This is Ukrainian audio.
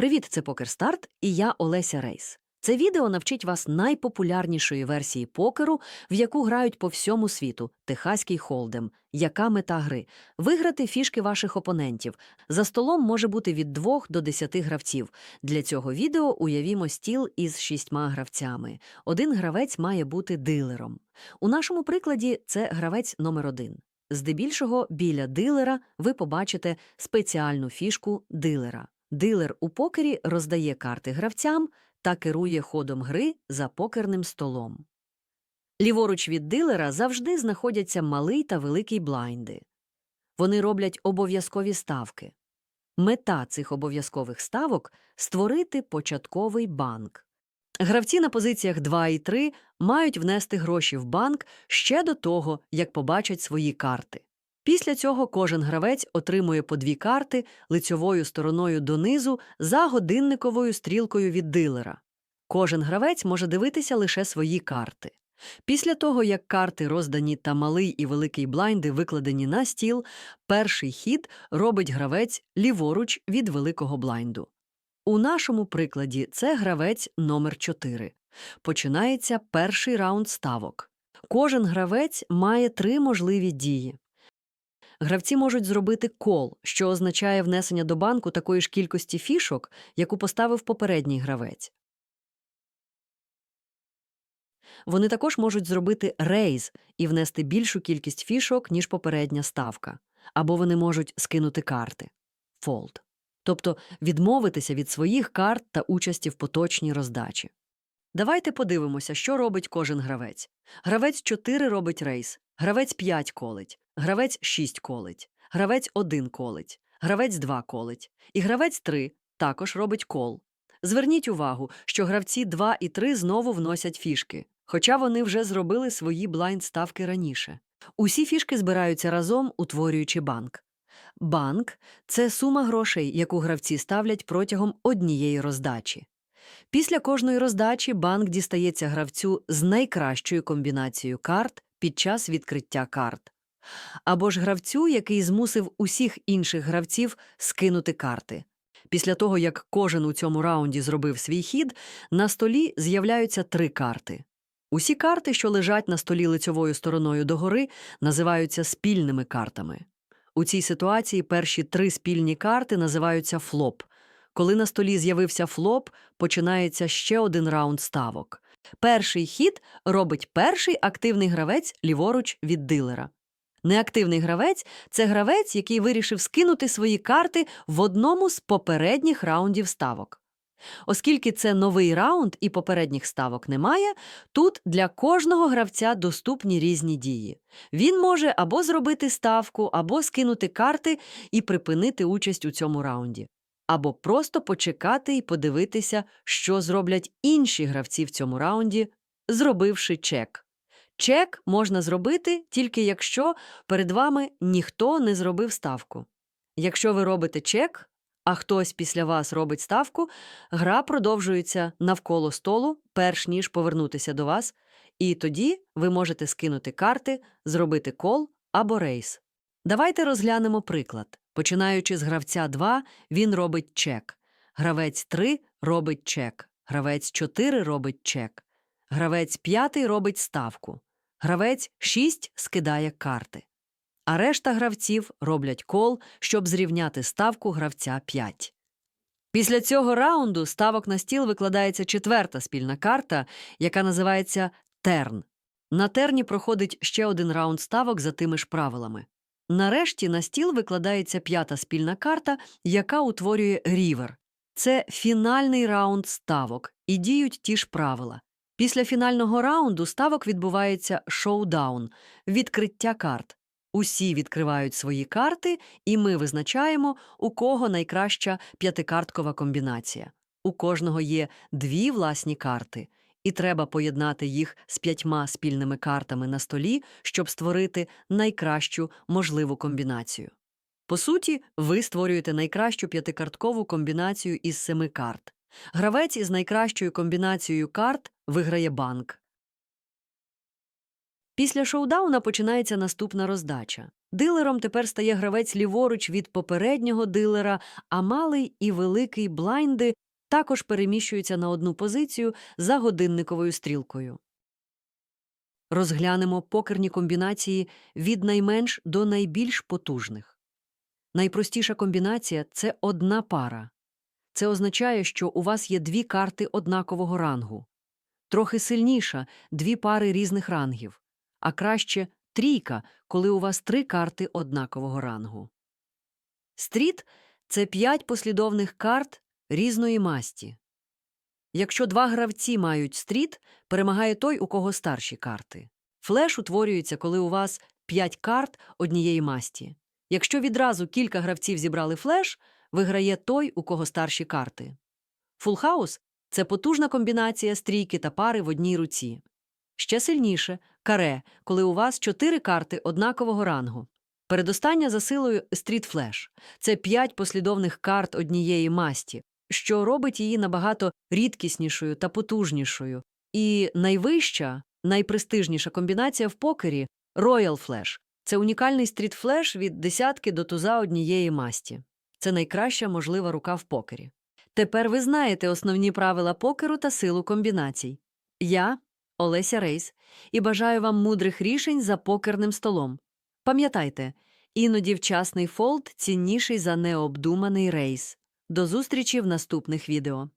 Привіт, це PokerStart і я Олеся Рейс. Це відео навчить вас найпопулярнішої версії покеру, в яку грають по всьому світу Техаський холдем. Яка мета гри? Виграти фішки ваших опонентів. За столом може бути від 2 до 10 гравців. Для цього відео уявімо стіл із шістьма гравцями. Один гравець має бути дилером. У нашому прикладі це гравець номер один. Здебільшого біля дилера ви побачите спеціальну фішку дилера. Дилер у покері роздає карти гравцям та керує ходом гри за покерним столом. Ліворуч від дилера завжди знаходяться малий та великий блайнди. Вони роблять обов'язкові ставки. Мета цих обов'язкових ставок – створити початковий банк. Гравці на позиціях 2 і 3 мають внести гроші в банк ще до того, як побачать свої карти. Після цього кожен гравець отримує по дві карти лицьовою стороною донизу за годинниковою стрілкою від дилера. Кожен гравець може дивитися лише свої карти. Після того, як карти роздані та малий і великий блайнди викладені на стіл, перший хід робить гравець ліворуч від великого блайнду. У нашому прикладі це гравець номер 4. Починається перший раунд ставок. Кожен гравець має три можливі дії. Гравці можуть зробити кол, що означає внесення до банку такої ж кількості фішок, яку поставив попередній гравець. Вони також можуть зробити рейз і внести більшу кількість фішок, ніж попередня ставка. Або вони можуть скинути карти фолд. Тобто відмовитися від своїх карт та участі в поточній роздачі. Давайте подивимося, що робить кожен гравець. Гравець 4 робить рейс, гравець 5 колить, гравець 6 колить, гравець 1 колить, гравець 2 колить, і гравець 3 також робить кол. Зверніть увагу, що гравці 2 і 3 знову вносять фішки, хоча вони вже зробили свої блайнд-ставки раніше. Усі фішки збираються разом, утворюючи банк. Банк це сума грошей, яку гравці ставлять протягом однієї роздачі. Після кожної роздачі банк дістається гравцю з найкращою комбінацією карт під час відкриття карт. Або ж гравцю, який змусив усіх інших гравців скинути карти. Після того, як кожен у цьому раунді зробив свій хід, на столі з'являються три карти. Усі карти, що лежать на столі лицьовою стороною догори, називаються спільними картами. У цій ситуації перші три спільні карти називаються флоп. Коли на столі з'явився флоп, починається ще один раунд ставок. Перший хід робить перший активний гравець ліворуч від дилера. Неактивний гравець це гравець, який вирішив скинути свої карти в одному з попередніх раундів ставок. Оскільки це новий раунд і попередніх ставок немає, тут для кожного гравця доступні різні дії. Він може або зробити ставку, або скинути карти і припинити участь у цьому раунді, або просто почекати і подивитися, що зроблять інші гравці в цьому раунді, зробивши чек. Чек можна зробити тільки якщо перед вами ніхто не зробив ставку. Якщо ви робите чек, а хтось після вас робить ставку, гра продовжується навколо столу, перш ніж повернутися до вас, і тоді ви можете скинути карти, зробити кол або рейс. Давайте розглянемо приклад. Починаючи з гравця 2, він робить чек. Гравець 3 робить чек. Гравець 4 робить чек. Гравець 5 робить ставку. Гравець 6 скидає карти. А решта гравців роблять кол, щоб зрівняти ставку гравця 5. Після цього раунду ставок на стіл викладається четверта спільна карта, яка називається терн. На терні проходить ще один раунд ставок за тими ж правилами. Нарешті на стіл викладається п'ята спільна карта, яка утворює рівер. Це фінальний раунд ставок, і діють ті ж правила. Після фінального раунду ставок відбувається шоудаун – відкриття карт. Усі відкривають свої карти, і ми визначаємо, у кого найкраща п'ятикарткова комбінація. У кожного є дві власні карти, і треба поєднати їх з п'ятьма спільними картами на столі, щоб створити найкращу можливу комбінацію. По суті, ви створюєте найкращу п'ятикарткову комбінацію із семи карт. Гравець із найкращою комбінацією карт виграє банк. Після шоудауна починається наступна роздача. Дилером тепер стає гравець ліворуч від попереднього дилера, а малий і великий блайнди також переміщуються на одну позицію за годинниковою стрілкою. Розглянемо покерні комбінації від найменш до найбільш потужних. Найпростіша комбінація це одна пара. Це означає, що у вас є дві карти однакового рангу. Трохи сильніша дві пари різних рангів, а краще трійка, коли у вас три карти однакового рангу. Стріт це п'ять послідовних карт різної масті. Якщо два гравці мають стріт, перемагає той, у кого старші карти. Флеш утворюється, коли у вас п'ять карт однієї масті. Якщо відразу кілька гравців зібрали флеш, виграє той, у кого старші карти. Фулхаус це потужна комбінація стрійки та пари в одній руці. Ще сильніше каре, коли у вас чотири карти однакового рангу. Передостання за силою стріт флеш це п'ять послідовних карт однієї масті, що робить її набагато рідкіснішою та потужнішою. І найвища, найпрестижніша комбінація в покері Royal Flash. Це унікальний стріт-флеш від десятки до туза однієї масті. Це найкраща можлива рука в покері. Тепер ви знаєте основні правила покеру та силу комбінацій. Я Олеся Рейс і бажаю вам мудрих рішень за покерним столом. Пам'ятайте, іноді вчасний фолд цінніший за необдуманий рейс. До зустрічі в наступних відео.